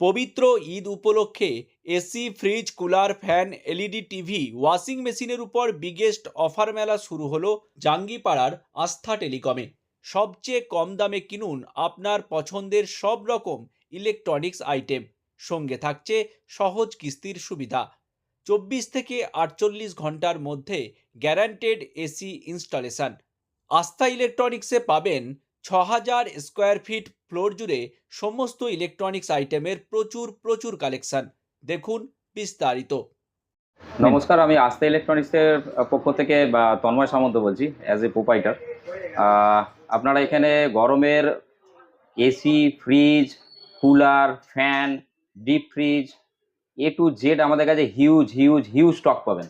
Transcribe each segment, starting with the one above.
পবিত্র ঈদ উপলক্ষে AC, fridge, cooler, fan, LED, TV, washing মেশিনের উপর বিগেস্ট অফার মেলা শুরু হলো জাঙ্গিপাড়ার আস্থা টেলিকমে। সবচেয়ে কম দামে কিনুন আপনার পছন্দের সব রকম ইলেকট্রনিক্স আইটেম। সঙ্গে থাকছে সহজ কিস্তির সুবিধা। চব্বিশ থেকে আটচল্লিশ ঘণ্টার মধ্যে গ্যারান্টেড এসি ইনস্টলেশন। আস্থা ইলেকট্রনিক্সে পাবেন ছ হাজার স্কোয়ার ফিট ফ্লোর জুড়ে সমস্ত ইলেকট্রনিক্স আইটেমের প্রচুর প্রচুর কালেকশন দেখুন বিস্তারিত। নমস্কার, আমি আস্থা ইলেকট্রনিক্সের পক্ষ থেকে তন্ময় সামন্ত বলছি অ্যাজ এ প্রোপাইটার আপনারা এখানে গরমের AC fridge cooler fan deep fridge A to Z আমাদের কাছে হিউজ হিউজ হিউজ স্টক পাবেন।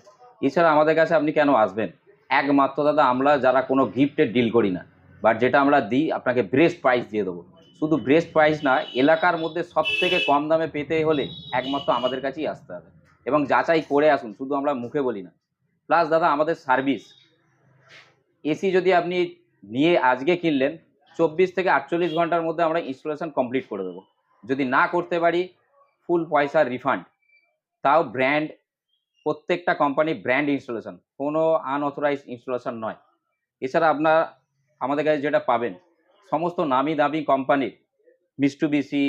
এছাড়া আমাদের কাছে আপনি কেন আসবেন? একমাত্র দাদা, আমরা যারা কোনো গিফটের ডিল করি না। বাট যেটা আমরা দিই, আপনাকে ব্রেস্ট প্রাইস দিয়ে দেবো। শুধু ব্রেস্ট প্রাইস না, এলাকার মধ্যে সব থেকে কম দামে পেতে হলে একমাত্র আমাদের কাছেই আসতে হবে। এবং যাচাই করে আসুন, শুধু আমরা মুখে বলি না। প্লাস দাদা, আমাদের সার্ভিস এসি যদি আপনি নিয়ে আজকে কিনলেন, চব্বিশ থেকে আটচল্লিশ ঘণ্টার মধ্যে আমরা ইনস্টলেশন কমপ্লিট করে দেবো। যদি না করতে পারি ফুল পয়সা রিফান্ড তাও ব্র্যান্ড প্রত্যেকটা কোম্পানি ব্র্যান্ড ইনস্টলেশন কোনো আনঅথরাইজ ইনস্টলেশন নয়। এছাড়া আপনার আমাদের কাছে যেটা পাবেন, সমস্ত নামি দামি কোম্পানির মিস্টুবিসি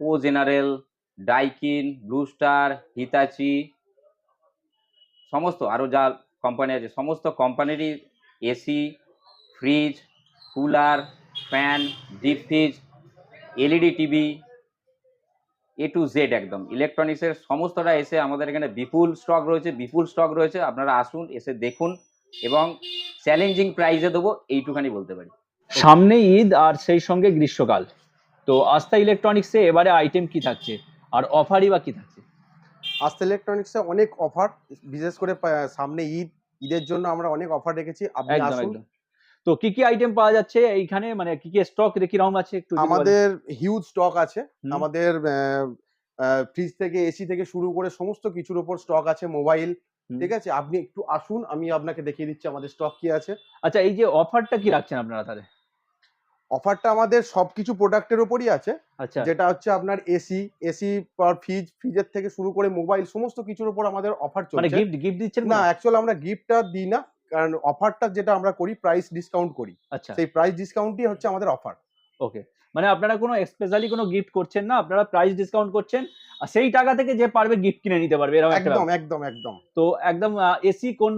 ও General Daikin Blue Star Hitachi সমস্ত আরও যা কোম্পানি আছে, সমস্ত কোম্পানিরই AC fridge cooler fan deep fridge LED TV A to Z একদম। ইলেকট্রনিক্সের সমস্তটা এসে আমাদের এখানে বিপুল স্টক রয়েছে, বিপুল স্টক রয়েছে, আপনারা আসুন, এসে দেখুন। এবং চ্যালেঞ্জিং প্রাইসে দেবো এইটুখানি বলতে পারি। সামনে ঈদ আর সেই সঙ্গে গ্রীষ্মকাল। তো আস্থা ইলেকট্রনিক্সে এবারে আইটেম কি থাকছে? আর অফারই বা কি থাকছে? আস্থা ইলেকট্রনিক্সে অনেক অফার বিশেষ করে সামনে ঈদ ঈদের জন্য আমরা অনেক অফার রেখেছি। আপনি আসুন। তো কি কি আইটেম পাওয়া যাচ্ছে এইখানে? মানে কি কি স্টক কীরকম আছে? একটু আমাদের হিউজ স্টক আছে। আমাদের ফ্রিজ থেকে এসি থেকে শুরু করে সমস্ত কিছুর উপর স্টক আছে মোবাইল। ঠিক আছে? আপনি একটু আসুন আমি আপনাকে দেখিয়ে দিচ্ছি আমাদের স্টক কি আছে। আচ্ছা এই যে অফারটা কি রাখছেন আপনারা তাহলে? অফারটা আমাদের সবকিছু প্রোডাক্টের উপরই আছে। আচ্ছা। যেটা হচ্ছে আপনার এসি এসি ফ্রিজ ফ্রিজের থেকে শুরু করে মোবাইল সমস্ত কিছুর উপর আমাদের অফার চলছে। মানে গিফট গিফট দিচ্ছেন না? অ্যাকচুয়ালি আমরা গিফটটা দিই না কারণ অফারটা যেটা আমরা করি প্রাইস ডিসকাউন্ট করি। আচ্ছা। সেই প্রাইস ডিসকাউন্টই হচ্ছে আমাদের অফার ওকে মানে আপনারা কোনো স্পেশালি কোনো গিফট করছেন না আপনারা প্রাইস ডিসকাউন্ট করছেন আর সেই টাকা থেকে যে পারবে গিফট কিনে নিতে পারবে এরকম একটা একদম একদম একদম। তো একদম এসি কোন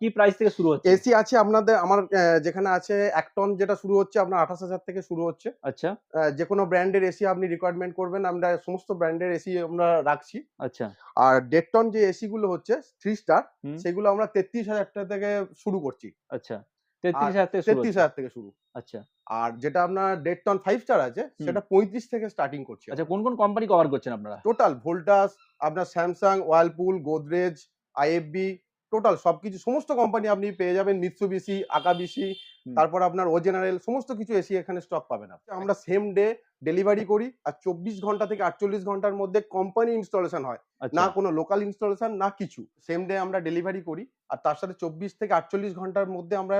কি প্রাইস থেকে শুরু হচ্ছে? এসি আছে আপনাদের আমার যেখানে আছে এক টন যেটা শুরু হচ্ছে আপনার আঠাশ হাজার থেকে শুরু হচ্ছে। আচ্ছা। যে কোনো ব্র্যান্ডের এসি আপনি রিকোয়ারমেন্ট করবেন আমরা সমস্ত ব্র্যান্ডের এসি আমরা রাখছি। আচ্ছা। আর দেড় টন যে এসি গুলো হচ্ছে থ্রি স্টার। সেগুলো আমরা তেত্রিশ হাজার টাকা থেকে শুরু করছি। আচ্ছা। তেত্রিশ হাজার থেকে তেত্রিশ হাজার থেকে শুরু। আচ্ছা। আর যেটা আপনার দেড় টন ফাইভ স্টার আছে সেটা পঁয়ত্রিশ থেকে স্টার্টিং করছি আচ্ছা কোন কোন কোম্পানি কভার করছেন আপনারা? টোটাল ভোল্টাস আপনার Samsung Whirlpool Godrej IFB total সবকিছু সমস্ত কোম্পানি আপনি পেয়ে যাবেন মিৎসুবিসি আকাবিসি। তারপর আপনার ও জেনারেল সমস্ত কিছু এসি এখানে স্টক পাবেন আপনি। আমরা সেম ডে ডেলিভারি করি আর চব্বিশ ঘণ্টা থেকে আটচল্লিশ ঘণ্টার মধ্যে কোম্পানি ইনস্টলেশন হয়। আচ্ছা। না কোনো লোকাল ইনস্টলেশন না কিছু। সেম ডে আমরা ডেলিভারি করি আর তার সাথে চব্বিশ থেকে আটচল্লিশ ঘণ্টার মধ্যে আমরা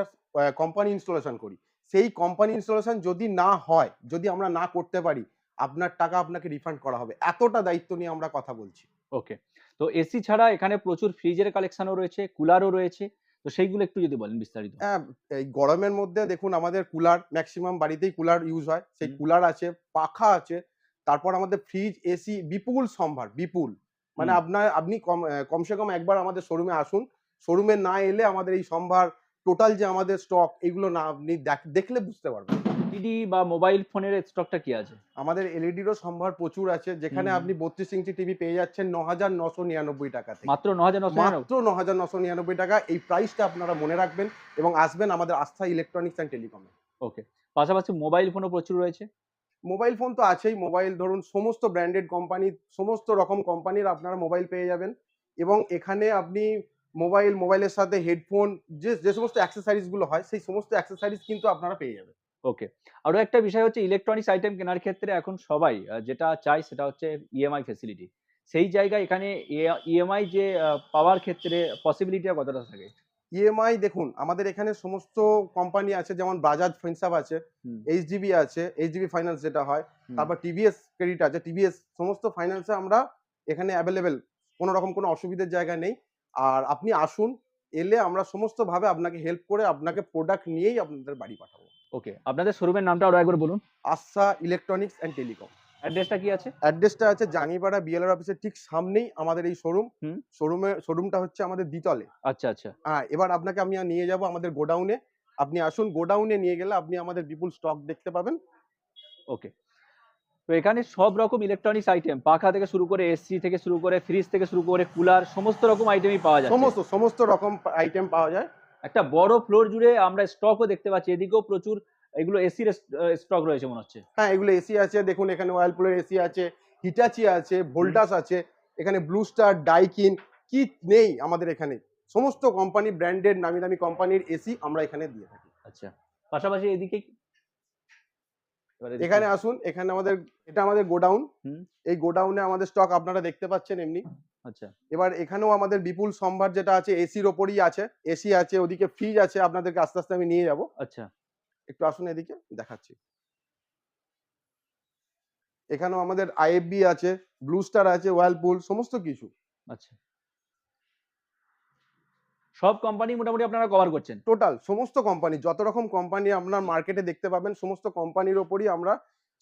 কোম্পানি ইনস্টলেশন করি। সেই কোম্পানি ইনস্টলেশন যদি না হয় যদি আমরা না করতে পারি আপনার টাকা আপনাকে রিফান্ড করা হবে। এতটা দায়িত্ব নিয়ে আমরা কথা বলছি। ওকে তো এসি ছাড়া এখানে প্রচুর ফ্রিজের কালেকশনও রয়েছে কুলারও রয়েছে। তো সেইগুলো একটু যদি বলেন বিস্তারিত। হ্যাঁ এই গরমের মধ্যে দেখুন আমাদের কুলার ম্যাক্সিমাম বাড়িতেই কুলার ইউজ হয়। সেই কুলার আছে পাখা আছে তারপর আমাদের ফ্রিজ এসি বিপুল সম্ভার বিপুল। মানে আপনার আপনি কম কমসে কম একবার আমাদের শোরুমে আসুন। শোরুমে না এলে আমাদের এই সম্ভার টোটাল যে আমাদের স্টক এগুলো না আপনি দেখ- দেখলে বুঝতে পারবেন। টিডি বা মোবাইল ফোনের স্টকটা কি আছে? আমাদের এলইডিরও সম্ভার প্রচুর আছে যেখানে আপনি বত্রিশ ইঞ্চি টিভি পেয়ে যাচ্ছেন ন হাজার নশো নিরানব্বই টাকা থেকে। মাত্র ন হাজার নশো মাত্র ন হাজার নশো নিরানব্বই টাকা এই প্রাইসটা আপনারা মনে রাখবেন এবং আসবেন আমাদের আস্থা ইলেকট্রনিক্স অ্যান্ড টেলিকমে ওকে পাশাপাশি মোবাইল ফোনও প্রচুর রয়েছে? মোবাইল ফোন তো আছেই মোবাইল ধরুন সমস্ত ব্র্যান্ডেড কোম্পানি সমস্ত রকম কোম্পানির আপনারা মোবাইল পেয়ে যাবেন। এবং এখানে আপনি মোবাইল মোবাইলের সাথে হেডফোন যে যে সমস্ত অ্যাক্সেসারিজগুলো হয় সেই সমস্ত অ্যাক্সেসারিজ কিন্তু আপনারা পেয়ে যাবেন। ওকে আরও একটা বিষয় হচ্ছে ইলেকট্রনিক্স আইটেম কেনার ক্ষেত্রে এখন সবাই যেটা চায় সেটা হচ্ছে ইএমআই ফেসিলিটি সেই জায়গায় এখানে ইএমআই যে পাওয়ার ক্ষেত্রে পসিবিলিটিটা কতটা থাকে? ইএমআই দেখুন আমাদের এখানে সমস্ত কোম্পানি আছে যেমন বাজাজ ফিনসাপ আছে এইচডিবি আছে এইচডিবি ফাইন্যান্স যেটা হয় তারপর টিভিএস ক্রেডিট আছে টিভিএস সমস্ত ফাইন্যান্সে আমরা এখানে অ্যাভেলেবেল কোনো রকম কোনো অসুবিধার জায়গা নেই। আর আপনি আসুন এলে আমরা সমস্ত ভাবে আপনাকে হেল্প করে আপনাকে প্রোডাক্ট নিয়েই আপনাদের বাড়ি পাঠাবো। ওকে আপনাদের শোরুমের নামটা আরও একবার বলুন। Asha electronics and telecom. অ্যাড্রেসটা কি আছে? অ্যাড্রেসটা আছে জাঙ্গিপাড়া বিএলআর অফিসের ঠিক সামনেই আমাদের এই শোরুম। শোরুমে শোরুমটা হচ্ছে আমাদের দ্বিতলে। আচ্ছা আচ্ছা। হ্যাঁ এবার আপনাকে আমি নিয়ে যাব আমাদের গোডাউনে। আপনি আসুন গোডাউনে নিয়ে গেলে আপনি আমাদের বিপুল স্টক দেখতে পাবেন। ওকে। তো এখানে সব রকম ইলেকট্রনিক্স আইটেম পাখা থেকে শুরু করে এসি থেকে শুরু করে ফ্রিজ থেকে শুরু করে কুলার সমস্ত রকম আইটেমই পাওয়া যায় সমস্ত সমস্ত রকম আইটেম পাওয়া যায়। একটা বড় ফ্লোর জুড়ে আমরা স্টকও দেখতে পাচ্ছি। এদিকেও প্রচুর এগুলো এসির স্টক রয়েছে মনে হচ্ছে। হ্যাঁ এগুলো এসি আছে। দেখুন এখানে ওয়ালপুলের এসি আছে হিটাচি আছে ভোল্টাস আছে এখানে ব্লু স্টার ডাইকিন কি নেই আমাদের এখানে? সমস্ত কোম্পানি ব্র্যান্ডেড নামি দামি কোম্পানির এসি আমরা এখানে দিয়ে থাকি। আচ্ছা পাশাপাশি এদিকে এখানে আসুন এখানে আমাদের এটা আমাদের গোডাউন। এই গোডাউনে আমাদের স্টক আপনারা দেখতে পাচ্ছেন এমনি। আচ্ছা। এবার এখানেও আমাদের বিপুল সম্ভার যেটা আছে এসির ওপরই আছে। এসি আছে ওদিকে ফ্রিজ আছে আপনাদেরকে আস্তে আস্তে আমি নিয়ে যাব। আচ্ছা। একটু আসুন এদিকে দেখাচ্ছি। এখানেও আমাদের আইএফবি আছে ব্লু স্টার আছে ওয়ালপুল সমস্ত কিছু। আচ্ছা। সব কোম্পানি মোটামুটি আপনারা কভার করছেন? টোটাল সমস্ত কোম্পানি যত রকম কোম্পানি আপনার মার্কেটে দেখতে পাবেন সমস্ত কোম্পানির ওপরই আমরা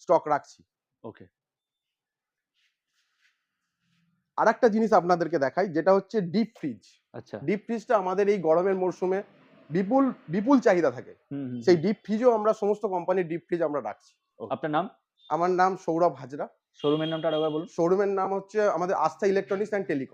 স্টক রাখছি। ওকে আর একটা জিনিস আপনাদেরকে দেখাই যেটা হচ্ছে ডিপ ফ্রিজ আচ্ছা। ডিপ ফ্রিজটা আমাদের এই গরমের মরশুমে বিপুল বিপুল চাহিদা থাকে। সেই ডিপ ফ্রিজও আমরা সমস্ত কোম্পানির ডিপ ফ্রিজ আমরা রাখছি। আপনার নাম? আমার নাম সৌরভ হাজরা। শোরুমের নামটা আরেকবার বলুন। শোরুমের নাম হচ্ছে আমাদের আস্থা ইলেকট্রনিক্স অ্যান্ড টেলিকম